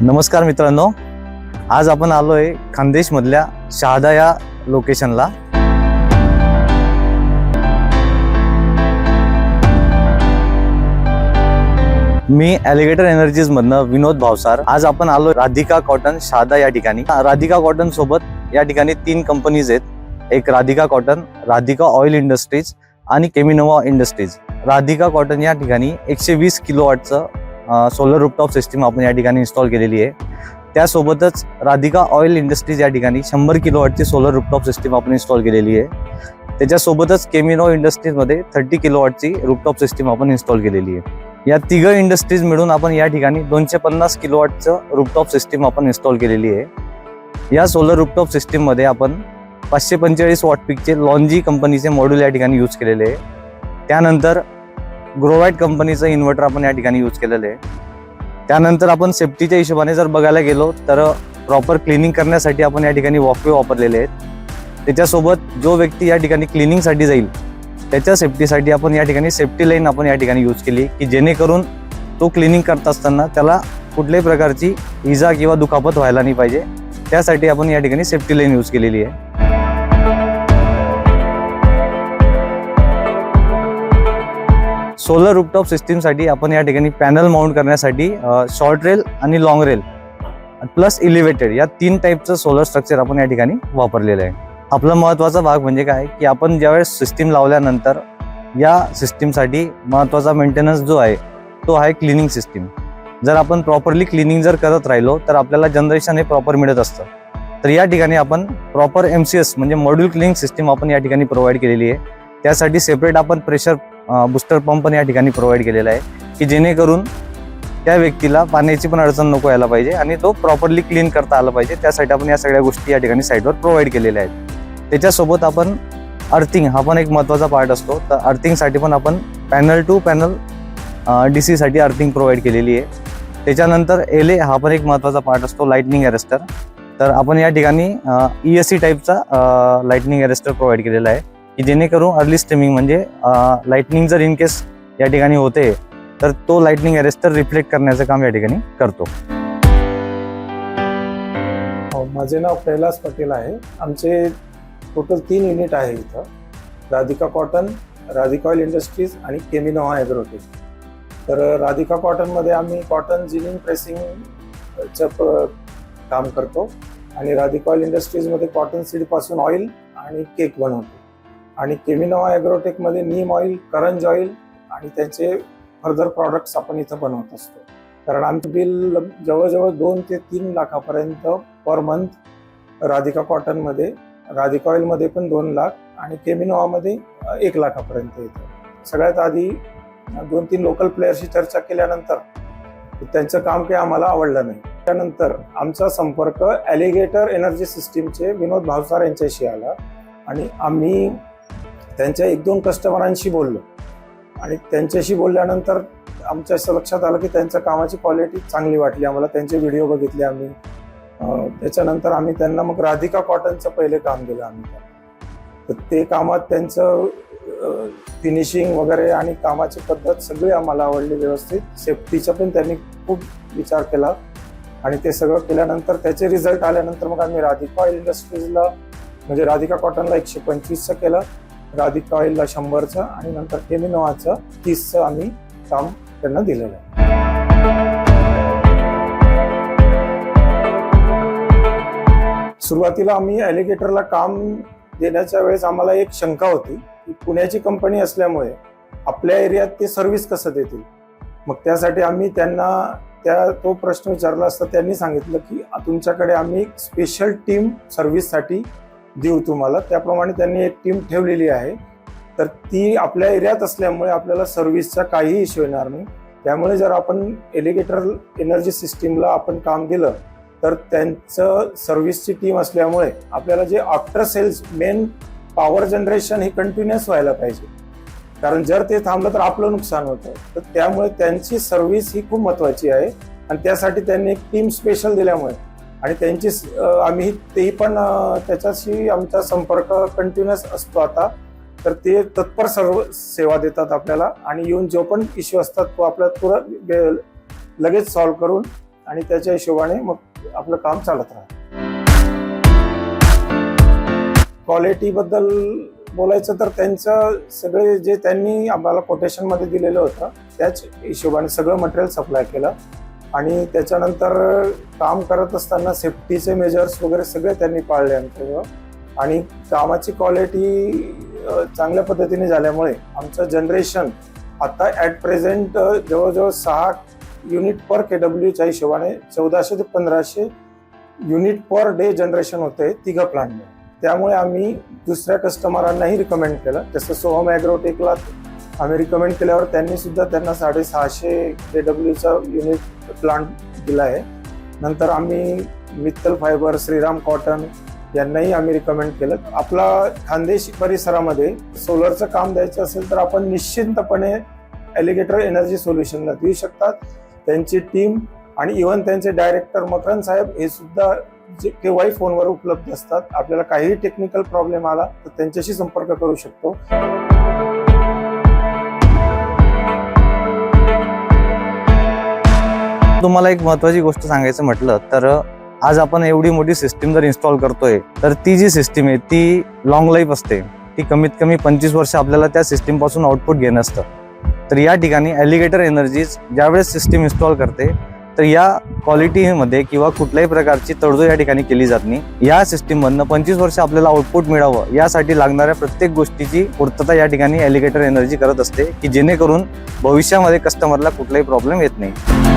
नमस्कार मित्रांनो. आज आपण आलोय खानदेश मधल्या शहादा या लोकेशनला मी ॲलिगेटर एनर्जीज मधनं विनोद भावसार. आज आपण आलो राधिका कॉटन शहादा या ठिकाणी. राधिका कॉटन सोबत या ठिकाणी तीन कंपनीज आहेत. एक Radhika cotton Radhika oil industries आणि केमिनोवा इंडस्ट्रीज राधिका कॉटन या ठिकाणी एकशे वीस किलो वॉटचं सोलर रुपटॉप सिस्टीम आपण या ठिकाणी इन्स्टॉल केलेली आहे. त्यासोबतच राधिका ऑइल इंडस्ट्रीज या ठिकाणी शंभर किलो सोलर रुपटॉप सिस्टीम आपण इन्स्टॉल केलेली आहे. त्याच्यासोबतच Chemino इंडस्ट्रीजमध्ये thirty kilo rooftop rooftop system आपण इन्स्टॉल केलेली आहे. या तिघं इंडस्ट्रीज मिळून आपण या ठिकाणी दोनशे पन्नास किलो रूपटॉप रुपटॉप सिस्टीम आपण इन्स्टॉल केलेली आहे. या सोलर रुपटॉप सिस्टीममध्ये आपण पाचशे पंचेचाळीस वॉट पिकचे लॉन्जी कंपनीचे मॉड्यूल या ठिकाणी यूज केलेले आहे. त्यानंतर ग्रोवाईट कंपनीचं इन्व्हर्टर आपण या ठिकाणी यूज केलेलं आहे. त्यानंतर आपण सेफ्टीच्या हिशोबाने जर बघायला गेलो तर प्रॉपर क्लिनिंग करण्यासाठी आपण या ठिकाणी वॉकवे वापरलेले आहेत. त्याच्यासोबत जो व्यक्ती या ठिकाणी क्लिनिंगसाठी जाईल त्याच्या सेफ्टीसाठी आपण या ठिकाणी सेफ्टी लाईन आपण या ठिकाणी यूज केली की जेणेकरून तो क्लिनिंग करत असताना त्याला कुठल्याही प्रकारची इजा किंवा दुखापत व्हायला नाही पाहिजे. त्यासाठी आपण या ठिकाणी सेफ्टी लाईन यूज केलेली आहे. सोलर रूपटॉप सिस्टीमसाठी आपण या ठिकाणी पॅनल माउंट करण्यासाठी शॉर्ट रेल आणि लॉंग रेल प्लस इलिव्हेटेड या तीन टाईपचं सोलर स्ट्रक्चर आपण या ठिकाणी वापरलेलं आहे. आपला महत्त्वाचा भाग म्हणजे काय? की आपण ज्यावेळेस सिस्टीम लावल्यानंतर या सिस्टीमसाठी महत्त्वाचा मेंटेनन्स जो आहे तो आहे क्लिनिंग सिस्टीम जर आपण प्रॉपरली क्लिनिंग जर करत राहिलो तर आपल्याला जनरेशन हे प्रॉपर मिळत असतं. तर या ठिकाणी आपण प्रॉपर एम सी एस म्हणजे मॉड्यूल क्लिनिंग सिस्टीम आपण या ठिकाणी प्रोव्हाइड केलेली आहे. त्यासाठी सेपरेट आपण प्रेशर बूस्टर पंप पण या ठिकाणी प्रोव्हाइड केलेला आहे की जेणेकरून त्या व्यक्तीला पाण्याची पण अडचण नको यायला पाहिजे आणि तो प्रॉपरली क्लीन करता आला पाहिजे. त्यासाठी आपण या सगळ्या गोष्टी या ठिकाणी साईडवर प्रोव्हाइड केलेल्या आहेत. त्याच्यासोबत आपण अर्थिंग हा पण एक महत्त्वाचा पार्ट असतो. तर अर्थिंगसाठी पण आपण पॅनल टू पॅनल डी सीसाठी अर्थिंग प्रोव्हाइड केलेली आहे. त्याच्यानंतर एल ए हा पण एक महत्त्वाचा पार्ट असतो लाईटनिंग अरेस्टर तर आपण या ठिकाणी ई एस सी टाईपचा लाईटनिंग अरेस्टर प्रोव्हाइड केलेला आहे. की जेणेकरून अर्ली स्ट्रीमिंग म्हणजे लाईटनिंग जर इन केस या ठिकाणी होते तर तो लाईटनिंग अरेस्टर रिफ्लेक्ट करण्याचं काम या ठिकाणी करतो. हो, माझे नाव कैलास पटेल आहे. आमचे टोटल तीन युनिट आहे इथं. Radhika cotton Radhika oil industries आणि केमिनोहा ॲग्रोटेक तर राधिका कॉटनमध्ये आम्ही कॉटन जिनिंग प्रेसिंगचं काम करतो. आणि राधिका ऑइल इंडस्ट्रीजमध्ये कॉटन सीडपासून ऑइल आणि केक बनवतो. आणि केविनोवा ॲग्रोटेकमध्ये नीम ऑइल करंज ऑइल आणि त्यांचे फर्दर प्रॉडक्ट्स आपण इथं बनवत असतो. कारण आमचं बिल जवळजवळ दोन ते तीन लाखापर्यंत पर मंथ राधिका कॉटनमध्ये राधिका ऑइलमध्ये पण दोन लाख आणि केमिनोवामध्ये एक लाखापर्यंत येतं. सगळ्यात आधी दोन तीन लोकल प्लेयरशी चर्चा केल्यानंतर त्यांचं काम काही आम्हाला आवडलं नाही. त्यानंतर आमचा संपर्क ॲलिगेटर एनर्जी सिस्टीमचे विनोद भावसार यांच्याशी आला आणि आम्ही त्यांच्या एक दोन कस्टमरांशी बोललो. आणि त्यांच्याशी बोलल्यानंतर आमच्या असं लक्षात आलं की त्यांच्या कामाची क्वालिटी चांगली वाटली. आम्हाला त्यांचे व्हिडिओ बघितले आम्ही. त्याच्यानंतर आम्ही त्यांना मग राधिका कॉटनचं पहिले काम दिलं आम्ही. तर ते कामात त्यांचं फिनिशिंग वगैरे आणि कामाची पद्धत सगळी आम्हाला आवडली व्यवस्थित. सेफ्टीचा पण त्यांनी खूप विचार केला. आणि ते सगळं केल्यानंतर त्याचे रिझल्ट आल्यानंतर मग आम्ही राधिका इंडस्ट्रीजला म्हणजे राधिका कॉटनला एकशे पंचवीसचं केलं. राधिका ऑइलला शंभरचं आणि नंतर केमिनोवाचं तीसचं आम्ही काम त्यांना दिलेलं आहे. सुरुवातीला आम्ही ॲलिगेटरला काम देण्याच्या वेळेस आम्हाला एक शंका होती की पुण्याची कंपनी असल्यामुळे आपल्या एरियात ते सर्व्हिस कसं देतील? मग त्यासाठी आम्ही त्यांना त्या तो प्रश्न विचारला असता त्यांनी सांगितलं की तुमच्याकडे आम्ही स्पेशल टीम सर्व्हिससाठी देऊ तुम्हाला. त्याप्रमाणे त्यांनी एक टीम ठेवलेली आहे. तर ती आपल्या एरियात असल्यामुळे आपल्याला सर्व्हिसचा काहीही इश्यू येणार नाही. त्यामुळे जर आपण एलिगेटर एनर्जी सिस्टीमला आपण काम दिलं तर त्यांचं सर्व्हिसची टीम असल्यामुळे आपल्याला जे after sales main power generation हे कंटिन्युअस व्हायला पाहिजे. कारण जर ते थांबलं तर आपलं नुकसान होतं. तर त्यामुळे त्यांची सर्व्हिस ही खूप महत्वाची आहे. आणि त्यासाठी त्यांनी एक टीम स्पेशल दिल्यामुळे आणि त्यांची आम्ही तेही पण त्याच्याशी आमचा संपर्क कंटिन्युअस असतो आता. तर ते तत्पर सर्व सेवा देतात आपल्याला आणि येऊन जो पण इश्यू असतात तो आपल्या तुरंत लगेच सॉल्व्ह करून आणि त्याच्या हिशोबाने मग आपलं काम चालत राहतं. क्वालिटीबद्दल बोलायचं तर त्यांचं सगळे जे त्यांनी आम्हाला कोटेशनमध्ये दिलेलं होतं त्याच हिशोबाने सगळं मटेरियल सप्लाय केलं. आणि त्याच्यानंतर काम करत असताना सेफ्टीचे मेजर्स वगैरे सगळे त्यांनी पाळले आमच्या आणि कामाची क्वालिटी चांगल्या पद्धतीने झाल्यामुळे आमचं जनरेशन आता ॲट प्रेझेंट जवळजवळ सहा युनिट पर के डब्ल्यूच्या हिशोबाने चौदाशे ते पंधराशे युनिट पर डे जनरेशन होते तिघं प्लांटमध्ये त्यामुळे आम्ही दुसऱ्या कस्टमरांनाही रिकमेंड केलं. जसं सोहम ॲग्रोटेकला आम्ही रिकमेंड केल्यावर त्यांनी सुद्धा त्यांना साडेसहाशे के डब्ल्यूचा युनिट प्लांट दिला आहे नंतर आम्ही मित्तल फायबर श्रीराम कॉटन यांनाही आम्ही रिकमेंड केलं. आपला खानदेश परिसरामध्ये सोलरचं काम द्यायचं असेल तर आपण निश्चिंतपणे एलिगेटर एनर्जी सोल्युशनला देऊ शकतात. त्यांची टीम आणि इव्हन त्यांचे डायरेक्टर मकरन साहेब हे सुद्धा जे केव्हाही फोनवर उपलब्ध असतात. आपल्याला काहीही टेक्निकल प्रॉब्लेम आला तर त्यांच्याशी संपर्क करू शकतो. तुम्हाला एक महत्वाची गोष्ट सांगायचं म्हटलं तर आज आपण एवढी मोठी सिस्टीम जर इन्स्टॉल करतोय तर ती जी सिस्टीम आहे ती लॉंग लाईफ असते. ती कमीत कमी पंचवीस वर्ष आपल्याला त्या सिस्टीमपासून आउटपुट घेणं असतं. तर या ठिकाणी एलिगेटर एनर्जीज ज्यावेळेस सिस्टीम इन्स्टॉल करते तर या क्वालिटीमध्ये किंवा कुठल्याही प्रकारची तडजोड या ठिकाणी केली जात नाही. या सिस्टीममधनं पंचवीस वर्ष आपल्याला आउटपुट मिळावं यासाठी लागणाऱ्या प्रत्येक गोष्टीची पूर्तता या ठिकाणी एलिगेटर एनर्जी करत असते की जेणेकरून भविष्यामध्ये कस्टमरला कुठलाही प्रॉब्लेम येत नाही.